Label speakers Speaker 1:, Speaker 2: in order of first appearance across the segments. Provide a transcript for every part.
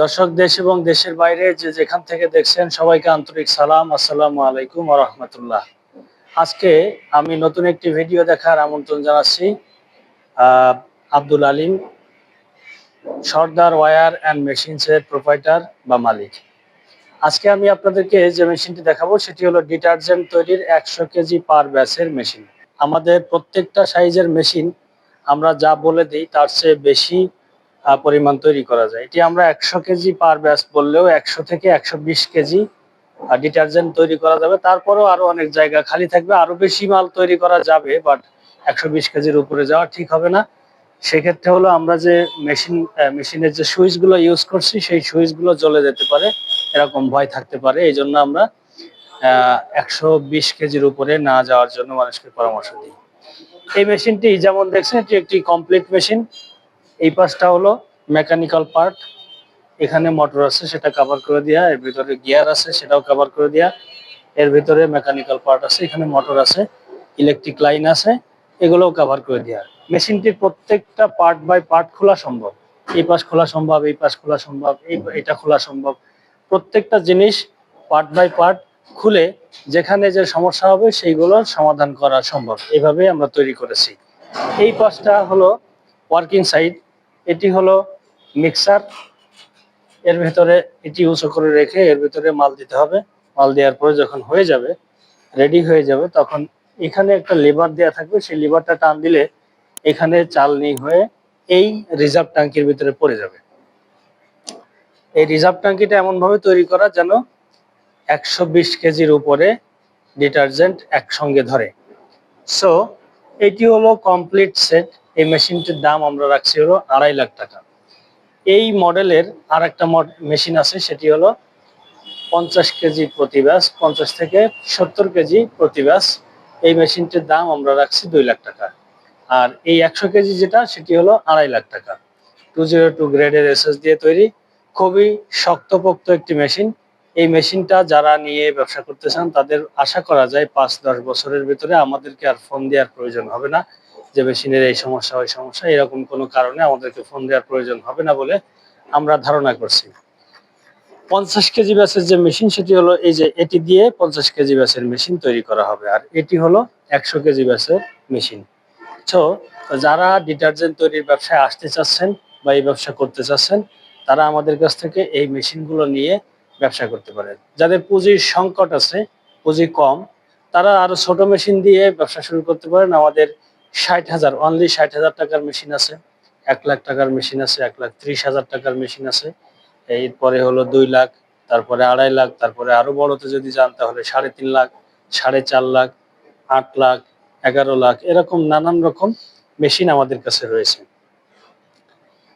Speaker 1: দর্শক, দেশ এবং দেশের বাইরে যে যেখান থেকে দেখছেন, সবাইকে আন্তরিক সালাম। আসসালামু আলাইকুম রহমতুল্লাহ। আজকে আমি নতুন একটি ভিডিও দেখার আমন্ত্রণ জানাচ্ছি আব্দুল আলিম, সর্দার ওয়ার অ্যান্ড মেশিনসের প্রোপাইটার বা মালিক। আজকে আমি আপনাদেরকে যে মেশিনটি দেখাবো, সেটি হলো ডিটারজেন্ট তৈরির একশো কেজি পার ব্যাসের মেশিন। আমাদের প্রত্যেকটা সাইজের মেশিন, আমরা যা বলে দিই, তার চেয়ে বেশি পরিমাণ তৈরি করা যায়। এটি আমরা একশো কেজি পার ব্যাস বললেও একশো থেকে একশো বিশ কেজি ডিটারজেন্ট তৈরি করা যাবে। তারপরেও আরও অনেক জায়গা খালি থাকবে। আরও বেশি মাল তৈরি করা যাবে, বাট একশো বিশ কেজির উপরে যাওয়া ঠিক হবে না। সেক্ষেত্রে হলো আমরা যে মেশিন মেশিনের যে সুইচগুলো ইউজ করছি, সেই সুইচগুলো জ্বলে যেতে পারে, এরকম ভয় থাকতে পারে। এই জন্য আমরা একশো বিশ কেজির উপরে না যাওয়ার জন্য মানুষকে পরামর্শ দিই। এই মেশিনটি যেমন দেখছেন, এটি একটি কমপ্লিট মেশিন এই পাশটা হলো মেকানিক্যাল পার্ট এখানে মোটর আছে, সেটা কভার করে দেওয়া এর ভিতরে গিয়ার আছে, সেটাও কভার করে দেওয়া এর ভিতরে মেকানিক্যাল পার্ট আছে, এখানে মোটর আছে ইলেকট্রিক লাইন আছে, এগুলোও কভার করে দেওয়া মেশিনটির প্রত্যেকটা পার্ট বাই পার্ট খোলা সম্ভব। এই পাশ খোলা সম্ভব, এই পাশ খোলা সম্ভব, এই এটা খোলা সম্ভব। প্রত্যেকটা জিনিস পার্ট বাই পার্ট খুলে যেখানে যে সমস্যা হবে সেইগুলোর সমাধান করা সম্ভব। এইভাবে আমরা তৈরি করেছি। এই পাশটা হলো ওয়ার্কিং সাইড এটি হলো মিক্সার। এর ভেতরে এটি উঁচু করে রেখে এর ভেতরে মাল দিতে হবে। মাল দেওয়ার পরে যখন হয়ে যাবে রেডি হয়ে যাবে, তখন এখানে একটা লিভার দেওয়া থাকবে। সেই লিভারটা টান দিলে এখানে চাল চালনি হয়ে এই রিজার্ভ ট্যাঙ্কির ভিতরে পড়ে যাবে। এই রিজার্ভ ট্যাঙ্কিটা এমনভাবে তৈরি করা যেন একশো বিশ কেজির উপরে ডিটারজেন্ট একসঙ্গে ধরে। সো এটি হলো কমপ্লিট সেট এই মেশিনটির দাম আমরা রাখছি হলো আড়াই লাখ টাকা। এই মডেলের আর একটা মেশিন আছে, সেটি হলো পঞ্চাশ কেজি প্রতি ব্যাস, পঞ্চাশ থেকে সত্তর কেজি প্রতি ব্যাস। এই মেশিনটির দাম আমরা রাখছি দুই লাখ টাকা। আর এই একশো কেজি যেটা, সেটি হলো আড়াই লাখ টাকা। টু জিরো টু গ্রেডের এসএস দিয়ে তৈরি। খুবই শক্তপোক্ত একটি মেশিন। এই মেশিনটা যারা নিয়ে ব্যবসা করতে চান, তাদের আশা করা যায় পাঁচ দশ বছরের ভিতরে আমাদেরকে আর ফোন দেওয়ার প্রয়োজন হবে না। যে মেশিনের এই সমস্যা, ওই সমস্যা, এরকম কোনো কারণে আমাদেরকে ফোন দেওয়ার প্রয়োজন হবে না বলে আমরা ধারণা করছি। পঞ্চাশ কেজি ব্যাসের যে মেশিন, সেটি হলো এই যে এটি দিয়ে পঞ্চাশ কেজি ব্যাসের মেশিন তৈরি করা হবে। আর এটি হলো একশো কেজি ব্যাসের মেশিন। তো যারা ডিটারজেন্ট তৈরির ব্যবসায় আসতে চাচ্ছেন বা এই ব্যবসা করতে চাচ্ছেন, তারা আমাদের কাছ থেকে এই মেশিনগুলো নিয়ে ব্যবসা করতে পারেন। যাদের পুঁজির সংকট আছে, পুঁজি কম, তারা আরও ছোট মেশিন দিয়ে ব্যবসা শুরু করতে পারেন। আমাদের ষাট হাজার অনলি ষাট হাজার টাকার মেশিন আছে, এক লাখ টাকার মেশিন আছে, এক লাখ ত্রিশ হাজার টাকার মেশিন আছে। এরপরে হলো দুই লাখ, তারপরে আড়াই লাখ, তারপরে আরও বড়তে যদি যান তাহলে সাড়ে তিন লাখ, সাড়ে চার লাখ, আট লাখ, এগারো লাখ, এরকম নানান রকম মেশিন আমাদের কাছে রয়েছে।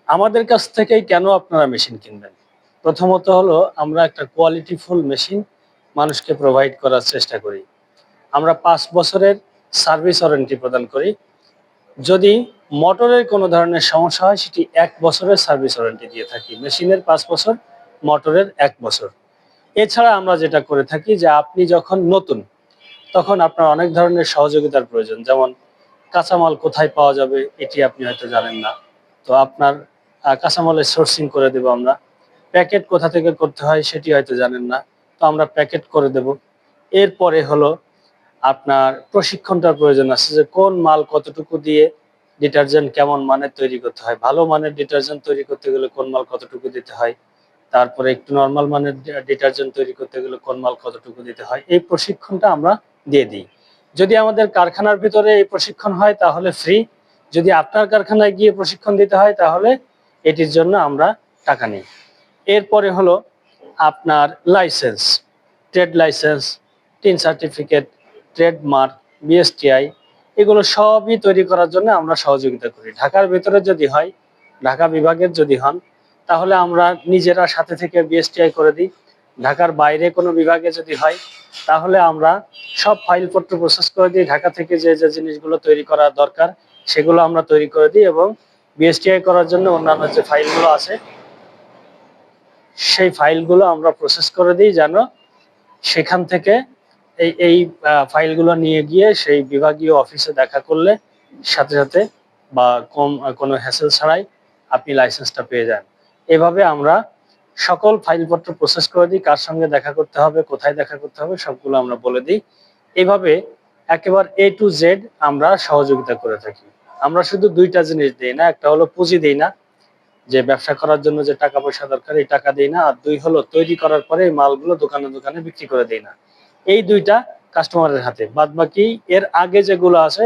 Speaker 1: আমাদের কাছ থেকেই কেন আপনারা মেশিন কিনবেন? প্রথমত হলো আমরা একটা কোয়ালিটিফুল মেশিন মানুষকে প্রোভাইড করার চেষ্টা করি। আমরা পাঁচ বছরের সার্ভিস ওয়ারেন্টি প্রদান করি। যদি মোটরের কোনো ধরনের সমস্যা হয়, সেটি এক বছরের সার্ভিস ওয়ারেন্টি দিয়ে থাকি। মেশিনের পাঁচ বছর, মোটরের এক বছর। এছাড়া আমরা যেটা করে থাকি যে, আপনি যখন নতুন, তখন আপনার অনেক ধরনের সহযোগিতার প্রয়োজন। যেমন, কাঁচামাল কোথায় পাওয়া যাবে, এটি আপনি হয়তো জানেন না। তো আপনার কাঁচামালের সোর্সিং করে দেবো আমরা। প্যাকেট কোথা থেকে করতে হয়, সেটি হয়তো জানেন না। তো আমরা প্যাকেট করে দেব। এরপরে হলো আপনার প্রশিক্ষণটার প্রয়োজন আছে যে কোন মাল কতটুকু দিয়ে ডিটারজেন্ট কেমন মানের তৈরি করতে হয়, ভালো মানের ডিটারজেন্ট তৈরি করতে গেলে কোন মাল কতটুকু দিতে হয়, তারপরে একটু নর্মাল মানের ডিটারজেন্ট তৈরি করতে গেলে কোন মাল কতটুকু দিতে হয়, এই প্রশিক্ষণটা আমরা দিয়ে দিই। যদি আমাদের কারখানার ভিতরে এই প্রশিক্ষণ হয় তাহলে ফ্রি যদি আপনার কারখানায় গিয়ে প্রশিক্ষণ দিতে হয় তাহলে এটির জন্য আমরা টাকা নিই। এরপরে হলো আপনার licence trade licence TIN certificate trademark, BSTI, এগুলো সবই তৈরি করার জন্য আমরা সহযোগিতা করি। ঢাকার ভেতরে যদি হয়, ঢাকা বিভাগের যদি হন, তাহলে আমরা নিজেরা সাথে থেকে বিএসটিআই করে দিই। ঢাকার বাইরে কোনো বিভাগে যদি হয়, তাহলে আমরা সব ফাইলপত্র প্রসেস করে দিই। ঢাকা থেকে যে যে জিনিসগুলো তৈরি করা দরকার, সেগুলো আমরা তৈরি করে দিই এবং বিএসটিআই করার জন্য অন্যান্য যে ফাইলগুলো আছে, সেই ফাইলগুলো আমরা প্রসেস করে দিই যেন সেখান থেকে এই এই ফাইলগুলো নিয়ে গিয়ে সেই বিভাগীয় অফিসে দেখা করলে সাথে সাথে বা কম কোনো হ্যাসেল ছাড়াই আপনি লাইসেন্সটা পেয়ে যান। এভাবে আমরা সকল ফাইলপত্র প্রসেস করে দিই, কার সঙ্গে দেখা করতে হবে, কোথায় দেখা করতে হবে, সবগুলো আমরা বলে দিই। এইভাবে একেবারে এ টু জেড আমরা সহযোগিতা করে থাকি। আমরা শুধু দুইটা জিনিস দিই না, একটা হলো পুঁজি দিই না, যে ব্যবসা করার জন্য যে টাকা পয়সা দরকার, এই টাকা দিই না, আর দুই হলো তৈরি করার পরে মালগুলো দোকানে দোকানে বিক্রি করে দিই না। এই দুইটা কাস্টমারের হাতে। বাদ বাকি এর আগে যেগুলো আছে,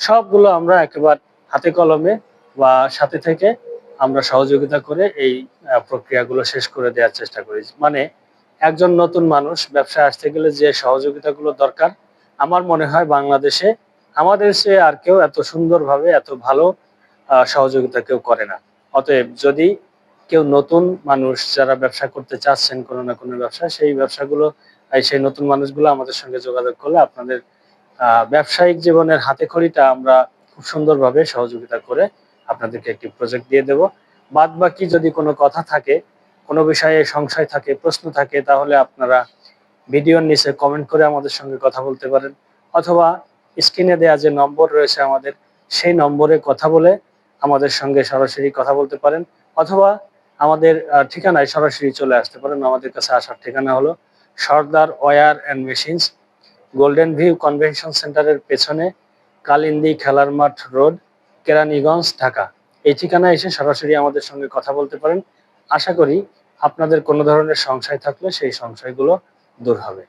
Speaker 1: সবগুলো আমরা একেবারে হাতে কলমে বা সাথে থেকে আমরা সহযোগিতা করে এই প্রক্রিয়াগুলো শেষ করে দেওয়ার চেষ্টা করি। মানে একজন নতুন মানুষ ব্যবসায় আসতে গেলে যে সহযোগিতাগুলো দরকার, আমার মনে হয় বাংলাদেশে, আমাদের সে আর কেউ এত সুন্দরভাবে, এত ভালো সহযোগিতা কেউ করে না। অতএব যদি কেউ নতুন মানুষ যারা ব্যবসা করতে চাচ্ছেন কোনো না কোনো ব্যবসা সেই ব্যবসাগুলো এই সেই নতুন মানুষগুলো আমাদের সঙ্গে যোগাযোগ করলে আপনাদের ব্যবসায়িক জীবনের হাতে খড়িটা আমরা খুব সুন্দরভাবে সহযোগিতা করে আপনাদেরকে একটি প্রজেক্ট দিয়ে দেব। বাদ বাকি যদি কোনো কথা থাকে, কোনো বিষয়ে সংশয় থাকে, প্রশ্ন থাকে, তাহলে আপনারা ভিডিওর নিচে কমেন্ট করে আমাদের সঙ্গে কথা বলতে পারেন। অথবা স্ক্রিনে দেওয়া যে নম্বর রয়েছে আমাদের, সেই নম্বরে কথা বলে আমাদের সঙ্গে সরাসরি কথা বলতে পারেন। অথবা আমাদের ঠিকানায় সরাসরি চলে আসতে পারেন। আমাদের কাছে আসার ঠিকানা হলো Sardar war and machines, golden view convention সেন্টারের পেছনে কালিন্দি খেলার মাঠ রোড, কেরানীগঞ্জ, ঢাকা। এই ঠিকানায় এসে সরাসরি আমাদের সঙ্গে কথা বলতে পারেন। আশা করি আপনাদের কোনো ধরনের সংশয় থাকলে সেই সংশয়গুলো দূর হবে।